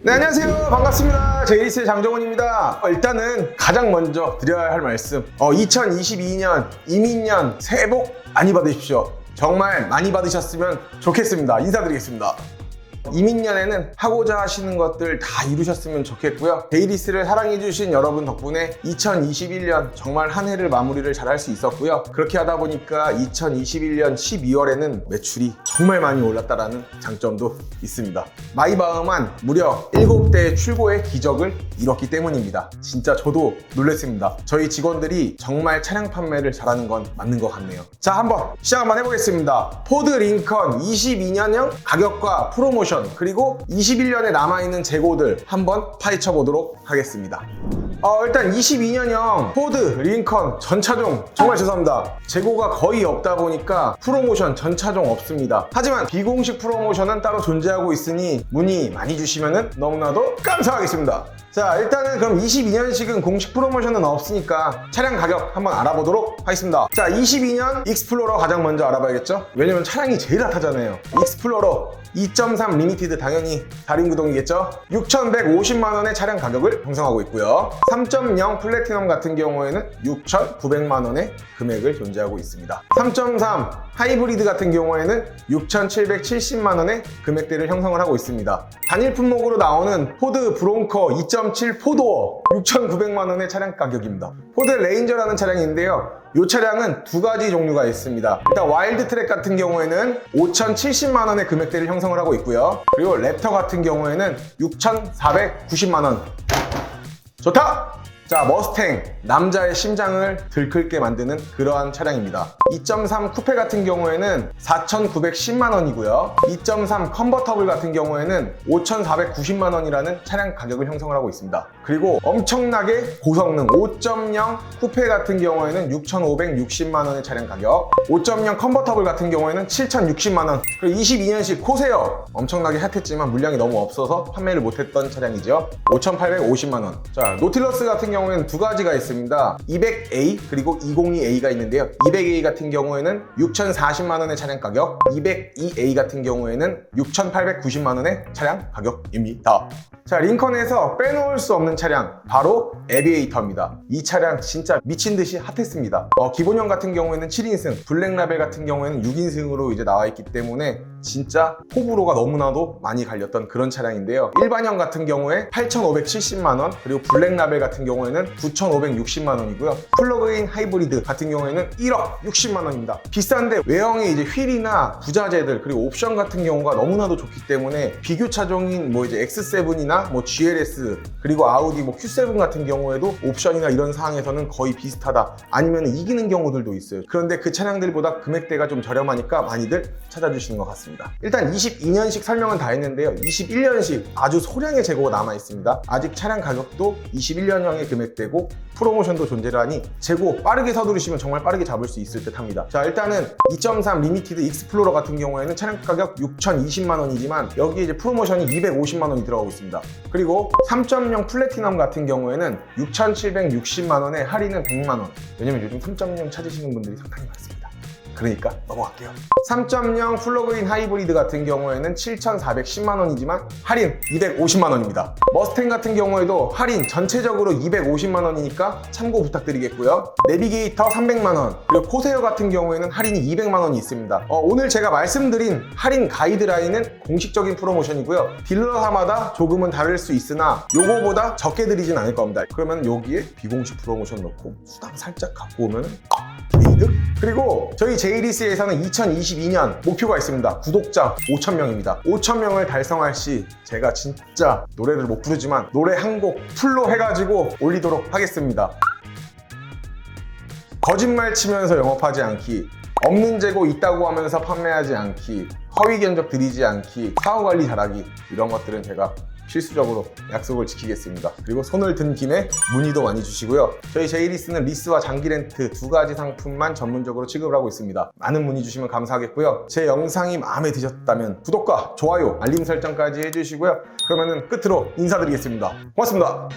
네, 안녕하세요. 반갑습니다. 제이스의 장정훈입니다. 어, 일단은 가장 먼저 드려야 할 말씀. 어, 2022년 이민년 새해 복 많이 받으십시오. 정말 많이 받으셨으면 좋겠습니다. 인사드리겠습니다. 이민년에는 하고자 하시는 것들 다 이루셨으면 좋겠고요. 데이리스를 사랑해주신 여러분 덕분에 2021년 정말 한 해를 마무리를 잘할 수 있었고요. 그렇게 하다 보니까 2021년 12월에는 매출이 정말 많이 올랐다라는 장점도 있습니다. 마이바흐만 무려 7대 출고의 기적을 이뤘기 때문입니다. 진짜 저도 놀랐습니다. 저희 직원들이 정말 차량 판매를 잘하는 건 맞는 것 같네요. 자, 한번 시작 한번 해보겠습니다. 포드 링컨 22년형 가격과 프로모션 그리고 21년에 남아있는 재고들 한번 파헤쳐 보도록 하겠습니다. 어, 일단 22년형 포드 링컨 전차종 정말 죄송합니다. 재고가 거의 없다 보니까 프로모션 전차종 없습니다. 하지만 비공식 프로모션은 따로 존재하고 있으니 문의 많이 주시면 너무나도 감사하겠습니다. 자 일단은 그럼 22년식은 공식 프로모션은 없으니까 차량 가격 한번 알아보도록 하겠습니다. 자 22년 익스플로러 가장 먼저 알아봐야겠죠? 왜냐면 차량이 제일 핫하잖아요. 익스플로러 2.3 리미티드 당연히 다림 구동이겠죠? 6,150만 원의 차량 가격을 형성하고 있고요. 3.0 플래티넘 같은 경우에는 6,900만 원의 금액을 존재하고 있습니다. 3.3 하이브리드 같은 경우에는 6,770만 원의 금액대를 형성을 하고 있습니다. 단일 품목으로 나오는 포드 브론커 2.7 포도어 6,900만 원의 차량 가격입니다. 포드 레인저라는 차량인데요. 이 차량은 두 가지 종류가 있습니다. 일단 와일드 트랙 같은 경우에는 5,070만 원의 금액대를 형성을 하고 있고요. 그리고 랩터 같은 경우에는 6,490만 원. 좋다! 자, 머스탱. 남자의 심장을 들끓게 만드는 그러한 차량입니다. 2.3 쿠페 같은 경우에는 4,910만 원이고요. 2.3 컨버터블 같은 경우에는 5,490만 원이라는 차량 가격을 형성을 하고 있습니다. 그리고 엄청나게 고성능 5.0 쿠페 같은 경우에는 6,560만 원의 차량 가격, 5.0 컨버터블 같은 경우에는 7,060만 원. 그리고 22년식 코세어 엄청나게 핫했지만 물량이 너무 없어서 판매를 못했던 차량이죠. 5,850만 원. 자, 노틸러스 같은 경우에는 두 가지가 있습니다. 200A 그리고 202A가 있는데요. 200A 같은 경우에는 6,040만 원의 차량 가격, 202A 같은 경우에는 6,890만 원의 차량 가격입니다. 자, 링컨에서 빼놓을 수 없는 차량 바로 에비에이터입니다. 이 차량 진짜 미친 듯이 핫했습니다. 어, 기본형 같은 경우에는 7인승, 블랙라벨 같은 경우에는 6인승으로 이제 나와 있기 때문에 진짜 호불호가 너무나도 많이 갈렸던 그런 차량인데요. 일반형 같은 경우에 8,570만 원, 그리고 블랙라벨 같은 경우에는 9,560만 원이고요. 플러그인 하이브리드 같은 경우에는 1억 60만 원입니다. 비싼데 외형의 이제 휠이나 부자재들 그리고 옵션 같은 경우가 너무나도 좋기 때문에 비교 차종인 뭐 이제 X7이나 뭐 GLS 그리고 아우디 뭐 Q7 같은 경우에도 옵션이나 이런 사항에서는 거의 비슷하다 아니면 이기는 경우들도 있어요. 그런데 그 차량들보다 금액대가 좀 저렴하니까 많이들 찾아주시는 것 같습니다. 일단 22년식 설명은 다 했는데요. 21년식 아주 소량의 재고가 남아 있습니다. 아직 차량 가격도 21년형의 금액대고 프로모션도 존재를 하니 재고 빠르게 서두르시면 정말 빠르게 잡을 수 있을 듯 합니다. 자 일단은 2.3 리미티드 익스플로러 같은 경우에는 차량 가격 6,020만 원이지만 여기에 이제 프로모션이 250만 원이 들어가고 있습니다. 그리고 3.0 플래티넘 같은 경우에는 6,760만 원에 할인은 100만 원. 왜냐면 요즘 3.0 찾으시는 분들이 상당히 많습니다. 그러니까 넘어갈게요. 3.0 플러그인 하이브리드 같은 경우에는 7,410만 원이지만 할인 250만 원입니다. 머스탱 같은 경우에도 할인 전체적으로 250만 원이니까 참고 부탁드리겠고요. 내비게이터 300만 원, 그리고 코세어 같은 경우에는 할인이 200만 원이 있습니다. 어, 오늘 제가 말씀드린 할인 가이드라인은 공식적인 프로모션이고요. 딜러사마다 조금은 다를 수 있으나 요거보다 적게 드리진 않을 겁니다. 그러면 여기에 비공식 프로모션 넣고 수당 살짝 갖고 오면 게이득? 그리고 저희 제 이리스에서는 2022년 목표가 있습니다. 구독자 5,000명입니다. 5,000명을 달성할 시 제가 진짜 노래를 못 부르지만 노래 한 곡 풀로 해가지고 올리도록 하겠습니다. 거짓말 치면서 영업하지 않기, 없는 재고 있다고 하면서 판매하지 않기, 허위 견적 드리지 않기, 사후 관리 잘하기 이런 것들은 제가 필수적으로 약속을 지키겠습니다. 그리고 손을 든 김에 문의도 많이 주시고요. 저희 제이리스는 리스와 장기 렌트 두 가지 상품만 전문적으로 취급을 하고 있습니다. 많은 문의 주시면 감사하겠고요. 제 영상이 마음에 드셨다면 구독과 좋아요, 알림 설정까지 해주시고요. 그러면은 끝으로 인사드리겠습니다. 고맙습니다.